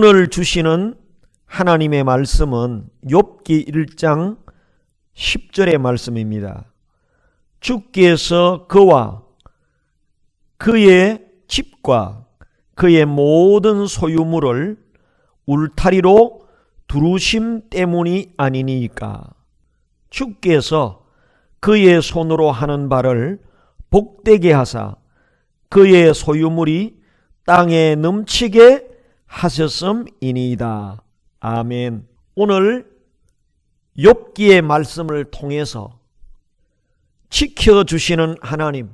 오늘 주시는 하나님의 말씀은 욥기 1장 10절의 말씀입니다. 주께서 그와 그의 집과 그의 모든 소유물을 울타리로 두루심 때문이 아니니까 주께서 그의 손으로 하는 바를 복되게 하사 그의 소유물이 땅에 넘치게 하셨음이니이다. 아멘. 오늘 욥기의 말씀을 통해서 지켜 주시는 하나님,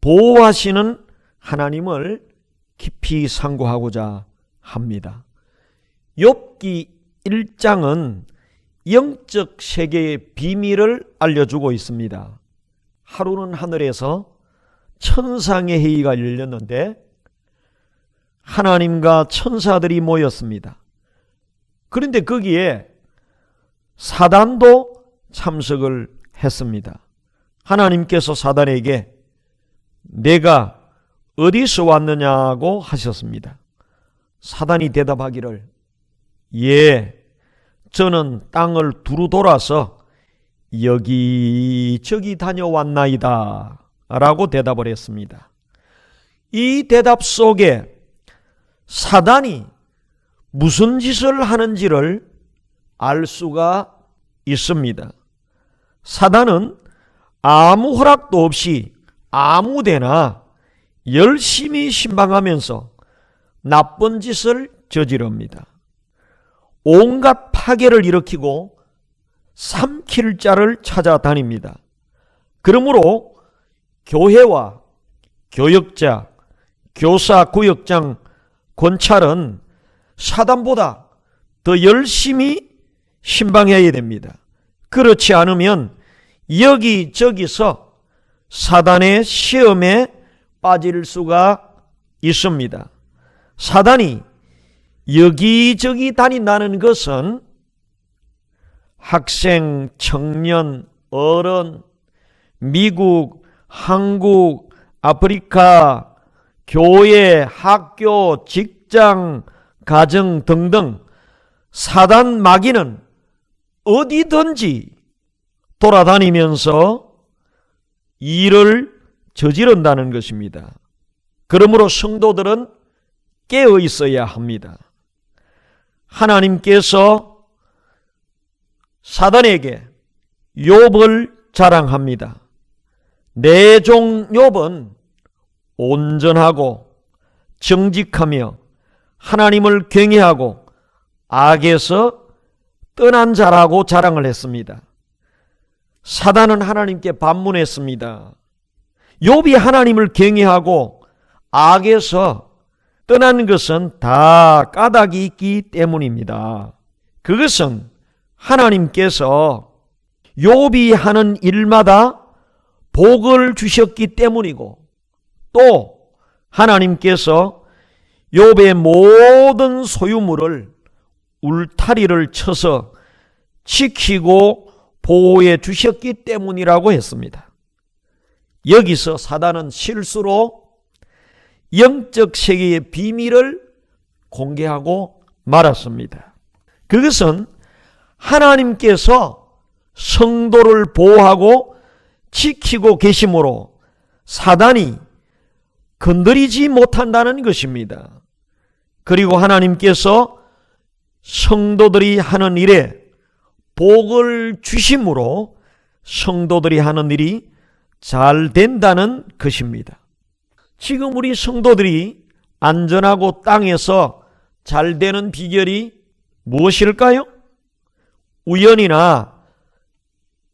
보호하시는 하나님을 깊이 상고하고자 합니다. 욥기 1장은 영적 세계의 비밀을 알려주고 있습니다. 하루는 하늘에서 천상의 회의가 열렸는데 하나님과 천사들이 모였습니다. 그런데 거기에 사단도 참석을 했습니다. 하나님께서 사단에게 내가 어디서 왔느냐고 하셨습니다. 사단이 대답하기를 예, 저는 땅을 두루 돌아서 여기저기 다녀왔나이다. 라고 대답을 했습니다. 이 대답 속에 사단이 무슨 짓을 하는지를 알 수가 있습니다. 사단은 아무 허락도 없이 아무 데나 열심히 신방하면서 나쁜 짓을 저지릅니다. 온갖 파괴를 일으키고 삼킬 자를 찾아다닙니다. 그러므로 교회와 교역자, 교사, 구역장, 권찰은 사단보다 더 열심히 신방해야 됩니다. 그렇지 않으면 여기저기서 사단의 시험에 빠질 수가 있습니다. 사단이 여기저기 다닌다는 것은 학생, 청년, 어른, 미국, 한국, 아프리카, 교회, 학교, 직장, 가정 등등 사단 마귀는 어디든지 돌아다니면서 일을 저지른다는 것입니다. 그러므로 성도들은 깨어 있어야 합니다. 하나님께서 사단에게 욥을 자랑합니다. 내종 욥은 온전하고 정직하며 하나님을 경외하고 악에서 떠난 자라고 자랑을 했습니다. 사단은 하나님께 반문했습니다. 욥이 하나님을 경외하고 악에서 떠난 것은 다 까닭이 있기 때문입니다. 그것은 하나님께서 욥이 하는 일마다 복을 주셨기 때문이고 또 하나님께서 욥의 모든 소유물을 울타리를 쳐서 지키고 보호해 주셨기 때문이라고 했습니다. 여기서 사단은 실수로 영적 세계의 비밀을 공개하고 말았습니다. 그것은 하나님께서 성도를 보호하고 지키고 계심으로 사단이 건드리지 못한다는 것입니다. 그리고 하나님께서 성도들이 하는 일에 복을 주심으로 성도들이 하는 일이 잘 된다는 것입니다. 지금 우리 성도들이 안전하고 땅에서 잘 되는 비결이 무엇일까요? 우연이나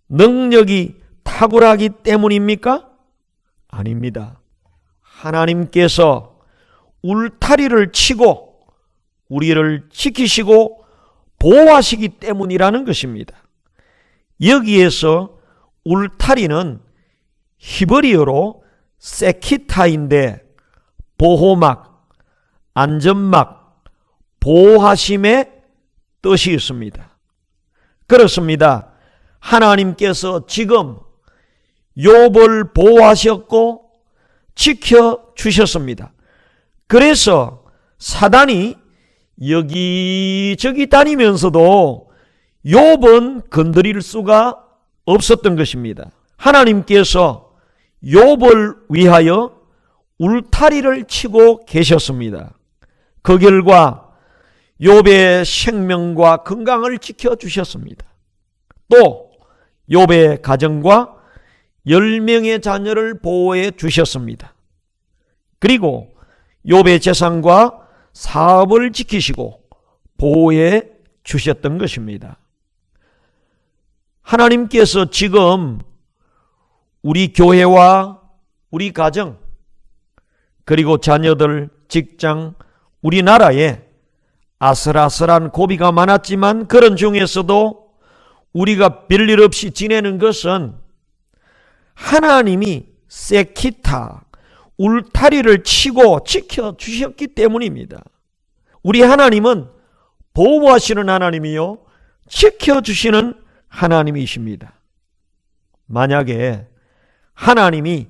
능력이 탁월하기 때문입니까? 아닙니다. 하나님께서 울타리를 치고 우리를 지키시고 보호하시기 때문이라는 것입니다. 여기에서 울타리는 히브리어로 세키타인데 보호막, 안전막, 보호하심의 뜻이 있습니다. 그렇습니다. 하나님께서 지금 욥을 보호하셨고 지켜 주셨습니다. 그래서 사단이 여기저기 다니면서도 욥은 건드릴 수가 없었던 것입니다. 하나님께서 욥을 위하여 울타리를 치고 계셨습니다. 그 결과 욥의 생명과 건강을 지켜 주셨습니다. 또 욥의 가정과 10명의 자녀를 보호해 주셨습니다. 그리고 욥의 재산과 사업을 지키시고 보호해 주셨던 것입니다. 하나님께서 지금 우리 교회와 우리 가정, 그리고 자녀들, 직장, 우리나라에 아슬아슬한 고비가 많았지만 그런 중에서도 우리가 별일 없이 지내는 것은 하나님이 세키타, 울타리를 치고 지켜 주셨기 때문입니다. 우리 하나님은 보호하시는 하나님이요. 지켜 주시는 하나님이십니다. 만약에 하나님이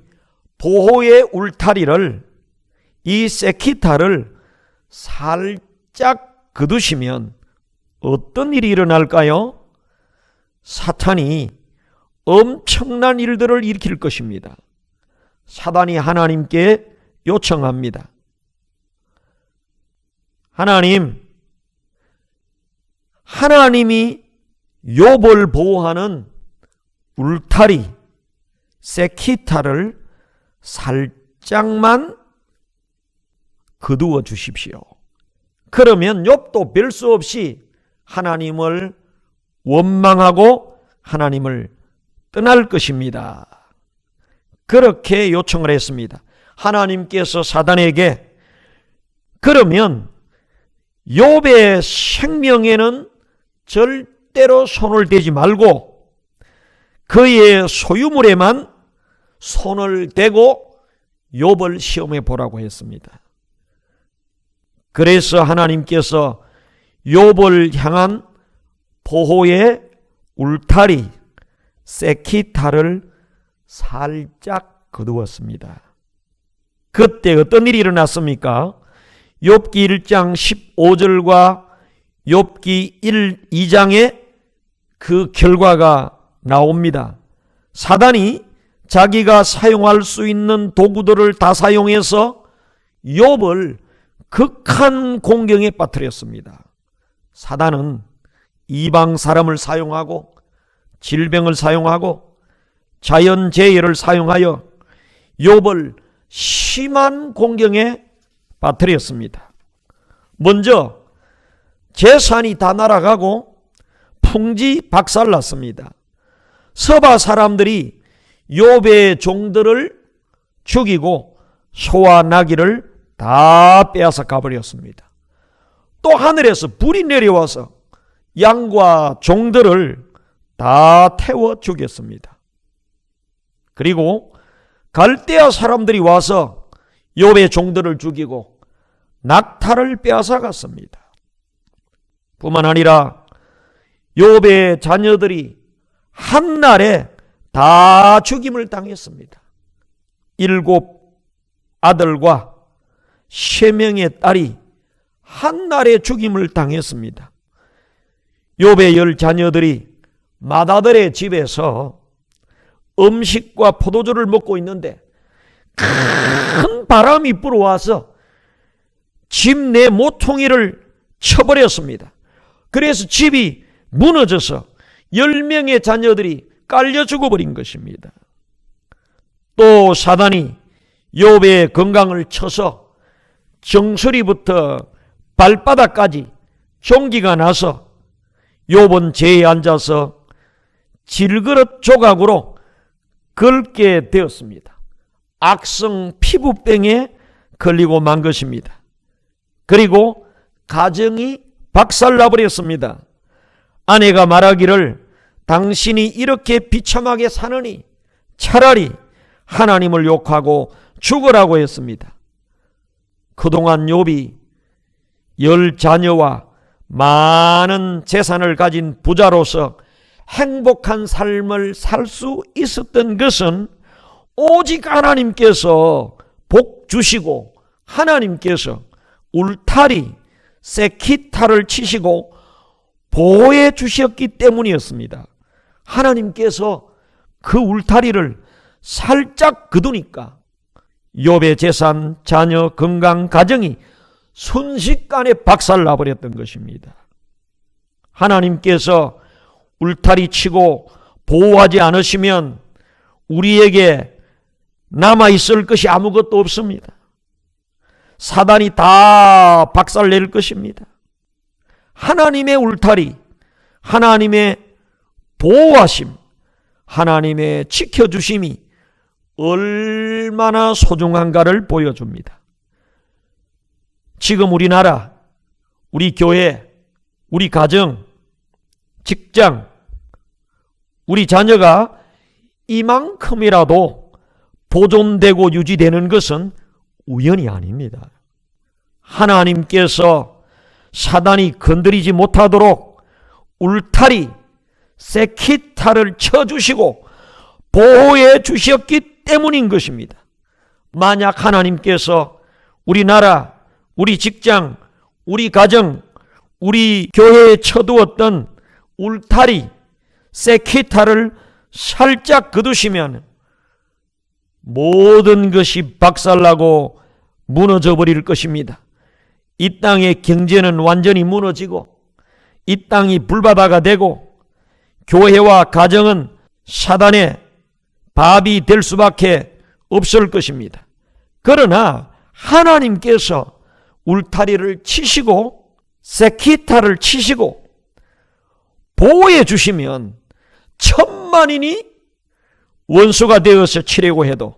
보호의 울타리를 이 세키타를 살짝 그두시면 어떤 일이 일어날까요? 사탄이 엄청난 일들을 일으킬 것입니다. 사단이 하나님께 요청합니다. 하나님, 하나님이 욥을 보호하는 울타리, 세키타를 살짝만 거두어 주십시오. 그러면 욥도 별 수 없이 하나님을 원망하고 하나님을 떠날 것입니다. 그렇게 요청을 했습니다. 하나님께서 사단에게 그러면 욥의 생명에는 절대로 손을 대지 말고 그의 소유물에만 손을 대고 욥을 시험해 보라고 했습니다. 그래서 하나님께서 욥을 향한 보호의 울타리 세키타를 살짝 거두었습니다. 그때 어떤 일이 일어났습니까? 욥기 1장 15절과 욥기 1, 2장에 그 결과가 나옵니다. 사단이 자기가 사용할 수 있는 도구들을 다 사용해서 욥을 극한 공경에 빠뜨렸습니다. 사단은 이방 사람을 사용하고 질병을 사용하고 자연 재해를 사용하여 욥을 심한 공경에 빠뜨렸습니다. 먼저 재산이 다 날아가고 풍지 박살났습니다. 서바 사람들이 욥의 종들을 죽이고 소와 나귀를 다 빼앗아 가버렸습니다. 또 하늘에서 불이 내려와서 양과 종들을 다 태워 죽였습니다. 그리고 갈대아 사람들이 와서 욥의 종들을 죽이고 낙타를 빼앗아 갔습니다. 뿐만 아니라 욥의 자녀들이 한날에 다 죽임을 당했습니다. 일곱 아들과 세 명의 딸이 한날에 죽임을 당했습니다. 욥의 열 자녀들이 마다들의 집에서 음식과 포도주를 먹고 있는데 큰 바람이 불어와서 집 내 모퉁이를 쳐버렸습니다. 그래서 집이 무너져서 열명의 자녀들이 깔려 죽어버린 것입니다. 또 사단이 욥의 건강을 쳐서 정수리부터 발바닥까지 종기가 나서 욥은 재에 앉아서 질그릇 조각으로 긁게 되었습니다. 악성 피부병에 걸리고 만 것입니다. 그리고 가정이 박살나버렸습니다. 아내가 말하기를 당신이 이렇게 비참하게 사느니 차라리 하나님을 욕하고 죽으라고 했습니다. 그동안 욥이 열 자녀와 많은 재산을 가진 부자로서 행복한 삶을 살 수 있었던 것은 오직 하나님께서 복 주시고 하나님께서 울타리 세키타를 치시고 보호해 주셨기 때문이었습니다. 하나님께서 그 울타리를 살짝 그두니까 욥의 재산, 자녀, 건강, 가정이 순식간에 박살나 버렸던 것입니다. 하나님께서 울타리 치고 보호하지 않으시면 우리에게 남아 있을 것이 아무것도 없습니다. 사단이 다 박살 낼 것입니다. 하나님의 울타리, 하나님의 보호하심, 하나님의 지켜주심이 얼마나 소중한가를 보여줍니다. 지금 우리나라, 우리 교회, 우리 가정, 직장, 우리 자녀가 이만큼이라도 보존되고 유지되는 것은 우연이 아닙니다. 하나님께서 사단이 건드리지 못하도록 울타리, 세키타를 쳐주시고 보호해 주셨기 때문인 것입니다. 만약 하나님께서 우리나라, 우리 직장, 우리 가정, 우리 교회에 쳐두었던 울타리, 세키타를 살짝 거두시면 모든 것이 박살나고 무너져 버릴 것입니다. 이 땅의 경제는 완전히 무너지고 이 땅이 불바다가 되고 교회와 가정은 사단의 밥이 될 수밖에 없을 것입니다. 그러나 하나님께서 울타리를 치시고 세키타를 치시고 보호해 주시면 천만인이 원수가 되어서 치려고 해도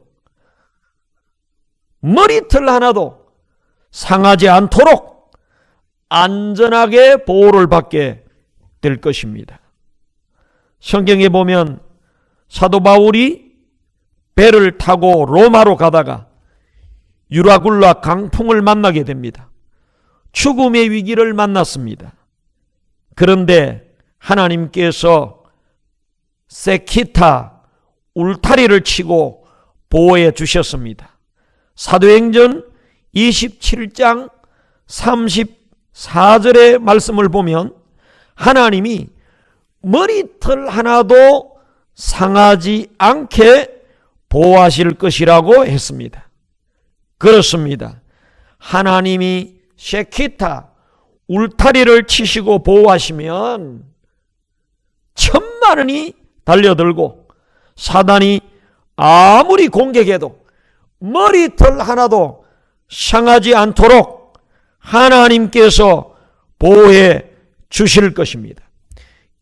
머리털 하나도 상하지 않도록 안전하게 보호를 받게 될 것입니다. 성경에 보면 사도 바울이 배를 타고 로마로 가다가 유라굴라 강풍을 만나게 됩니다. 죽음의 위기를 만났습니다. 그런데 하나님께서 세키타 울타리를 치고 보호해 주셨습니다. 사도행전 27장 34절의 말씀을 보면 하나님이 머리털 하나도 상하지 않게 보호하실 것이라고 했습니다. 그렇습니다. 하나님이 쉐키타 울타리를 치시고 보호하시면 천만 원이 달려들고 사단이 아무리 공격해도 머리털 하나도 상하지 않도록 하나님께서 보호해 주실 것입니다.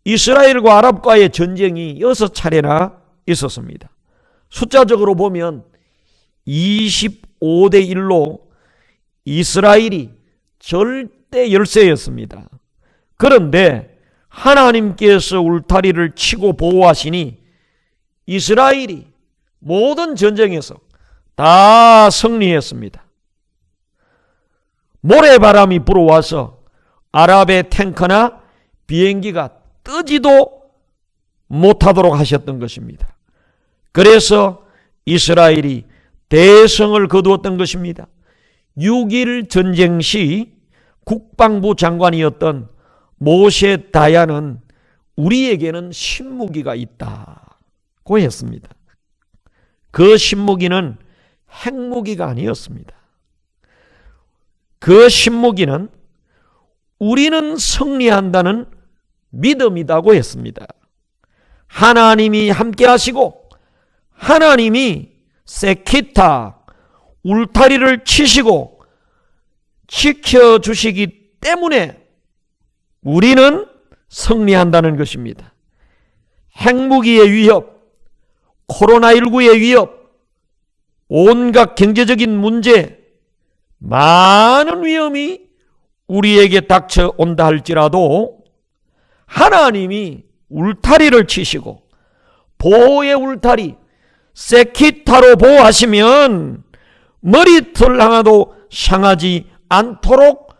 이스라엘과 아랍과의 전쟁이 여섯 차례나 있었습니다. 숫자적으로 보면 25대 1로 이스라엘이 절대 열세였습니다. 그런데 하나님께서 울타리를 치고 보호하시니 이스라엘이 모든 전쟁에서 다 승리했습니다. 모래바람이 불어와서 아랍의 탱커나 비행기가 뜨지도 못하도록 하셨던 것입니다. 그래서 이스라엘이 대성을 거두었던 것입니다. 6일 전쟁 시 국방부 장관이었던 모세 다야는 우리에게는 신무기가 있다고 했습니다. 그 신무기는 핵무기가 아니었습니다. 그 신무기는 우리는 승리한다는 믿음이라고 했습니다. 하나님이 함께 하시고 하나님이 세키타 울타리를 치시고 지켜주시기 때문에 우리는 승리한다는 것입니다. 핵무기의 위협, 코로나19의 위협, 온갖 경제적인 문제, 많은 위험이 우리에게 닥쳐온다 할지라도 하나님이 울타리를 치시고 보호의 울타리, 세키타로 보호하시면 머리털 하나도 상하지 않도록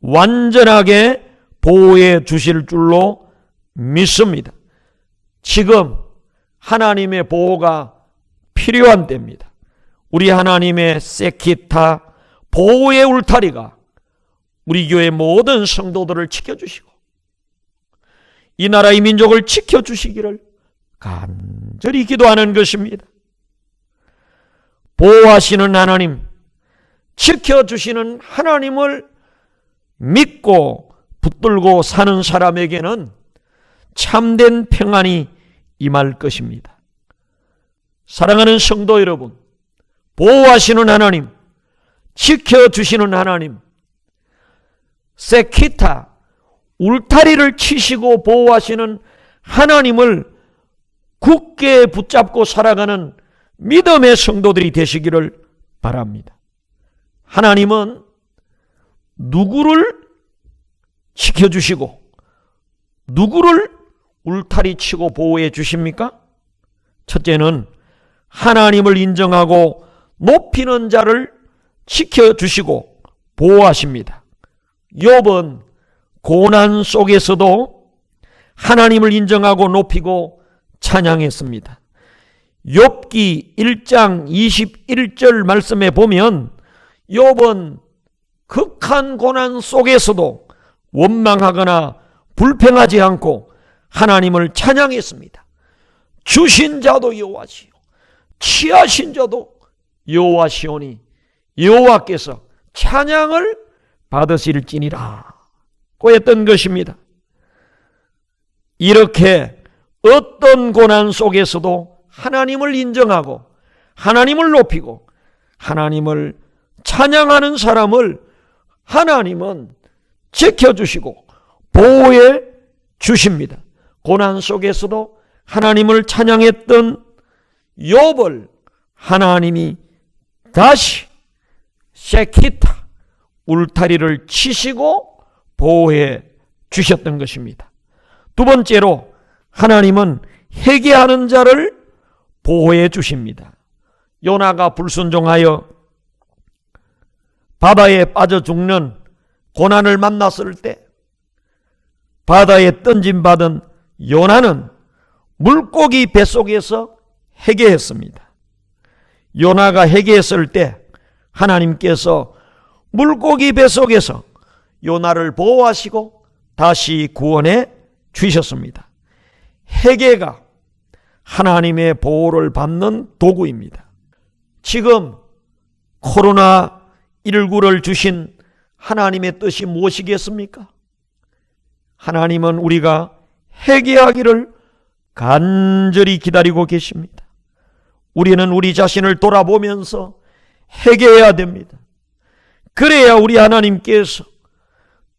완전하게 보호해 주실 줄로 믿습니다. 지금 하나님의 보호가 필요한 때입니다. 우리 하나님의 세키타 보호의 울타리가 우리 교회 모든 성도들을 지켜주시고 이 나라의 민족을 지켜주시기를 간절히 기도하는 것입니다. 보호하시는 하나님, 지켜주시는 하나님을 믿고 붙들고 사는 사람에게는 참된 평안이 임할 것입니다. 사랑하는 성도 여러분, 보호하시는 하나님, 지켜주시는 하나님, 세키타, 울타리를 치시고 보호하시는 하나님을 굳게 붙잡고 살아가는 믿음의 성도들이 되시기를 바랍니다. 하나님은 누구를 지켜주시고 누구를 울타리 치고 보호해 주십니까? 첫째는 하나님을 인정하고 높이는 자를 지켜주시고 보호하십니다. 욥은 고난 속에서도 하나님을 인정하고 높이고 찬양했습니다. 욥기 1장 21절 말씀에 보면 욥은 극한 고난 속에서도 원망하거나 불평하지 않고 하나님을 찬양했습니다. 주신 자도 여호와시요 취하신 자도 여호와시오니 여호와께서 찬양을 받으실지니라 고 했던 것입니다. 이렇게 어떤 고난 속에서도 하나님을 인정하고 하나님을 높이고 하나님을 찬양하는 사람을 하나님은 지켜주시고 보호해 주십니다. 고난 속에서도 하나님을 찬양했던 욥을 하나님이 다시 셰키타 울타리를 치시고 보호해 주셨던 것입니다. 두 번째로 하나님은 회개하는 자를 보호해 주십니다. 요나가 불순종하여 바다에 빠져 죽는 고난을 만났을 때 바다에 던진 받은 요나는 물고기 뱃속에서 회개했습니다. 요나가 회개했을 때 하나님께서 물고기 뱃속에서 요나를 보호하시고 다시 구원해 주셨습니다. 회개가 하나님의 보호를 받는 도구입니다. 지금 코로나 19를 주신 하나님의 뜻이 무엇이겠습니까? 하나님은 우리가 회개하기를 간절히 기다리고 계십니다. 우리는 우리 자신을 돌아보면서 회개해야 됩니다. 그래야 우리 하나님께서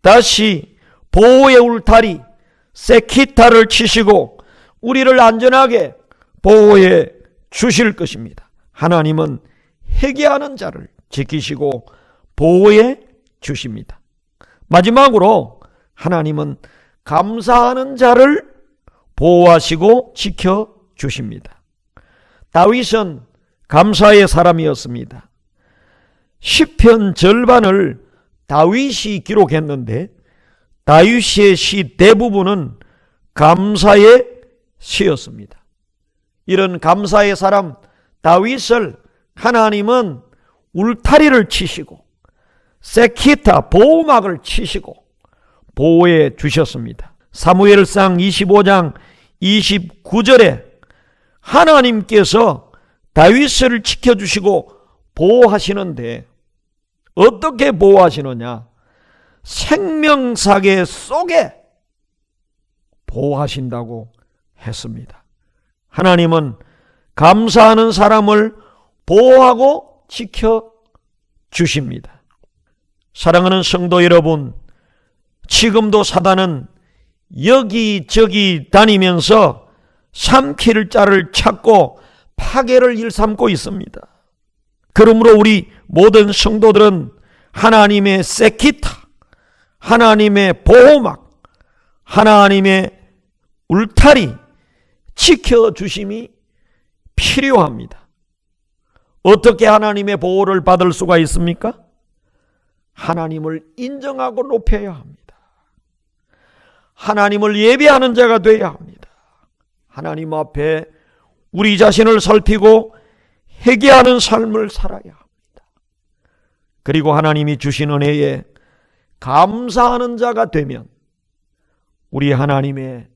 다시 보호의 울타리 세키타를 치시고 우리를 안전하게 보호해 주실 것입니다. 하나님은 회개하는 자를 지키시고 보호해 주십니다. 마지막으로 하나님은 감사하는 자를 보호하시고 지켜 주십니다. 다윗은 감사의 사람이었습니다. 시편 절반을 다윗이 기록했는데 다윗의 시 대부분은 감사의 시였습니다. 이런 감사의 사람 다윗을 하나님은 울타리를 치시고 세키타 보호막을 치시고 보호해 주셨습니다. 사무엘상 25장 29절에 하나님께서 다윗을 지켜주시고 보호하시는데 어떻게 보호하시느냐? 생명사계 속에 보호하신다고 했습니다. 하나님은 감사하는 사람을 보호하고 지켜 주십니다. 사랑하는 성도 여러분, 지금도 사단은 여기저기 다니면서 삼킬 자를 찾고 파괴를 일삼고 있습니다. 그러므로 우리 모든 성도들은 하나님의 세키타, 하나님의 보호막, 하나님의 울타리, 지켜주심이 필요합니다. 어떻게 하나님의 보호를 받을 수가 있습니까? 하나님을 인정하고 높여야 합니다. 하나님을 예배하는 자가 되어야 합니다. 하나님 앞에 우리 자신을 살피고 회개하는 삶을 살아야 합니다. 그리고 하나님이 주신 은혜에 감사하는 자가 되면 우리 하나님의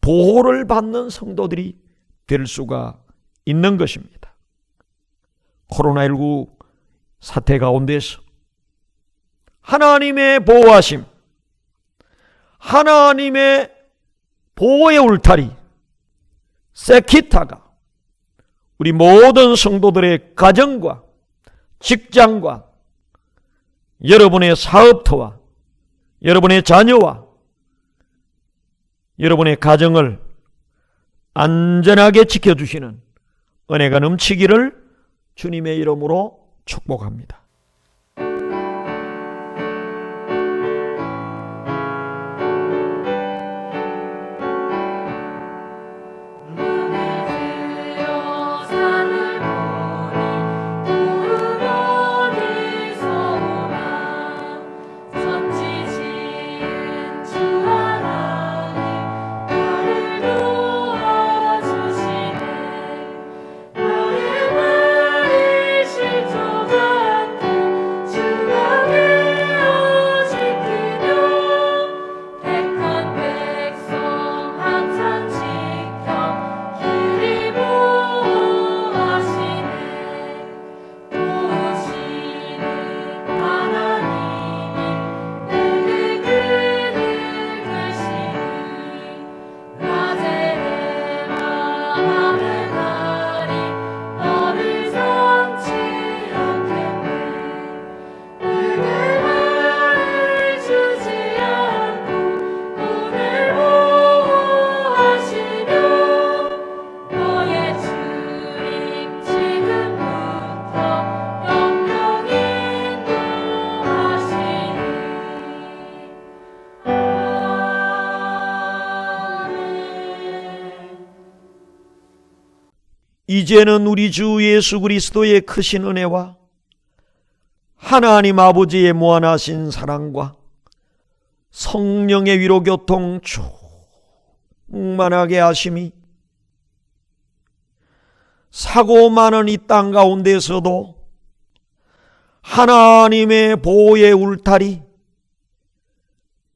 보호를 받는 성도들이 될 수가 있는 것입니다. 코로나19 사태 가운데서 하나님의 보호하심, 하나님의 보호의 울타리, 세키타가 우리 모든 성도들의 가정과 직장과 여러분의 사업터와 여러분의 자녀와 여러분의 가정을 안전하게 지켜주시는 은혜가 넘치기를 주님의 이름으로 축복합니다. 이제는 우리 주 예수 그리스도의 크신 은혜와 하나님 아버지의 무한하신 사랑과 성령의 위로 교통 충만하게 하심이 사고 많은 이 땅 가운데서도 하나님의 보호의 울타리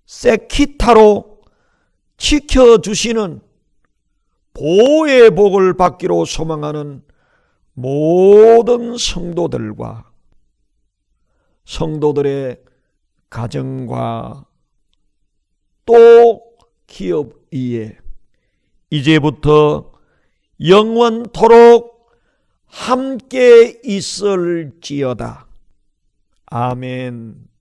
세키타로 지켜주시는 보호의 복을 받기로 소망하는 모든 성도들과 성도들의 가정과 또 기업 위에 이제부터 영원토록 함께 있을지어다. 아멘.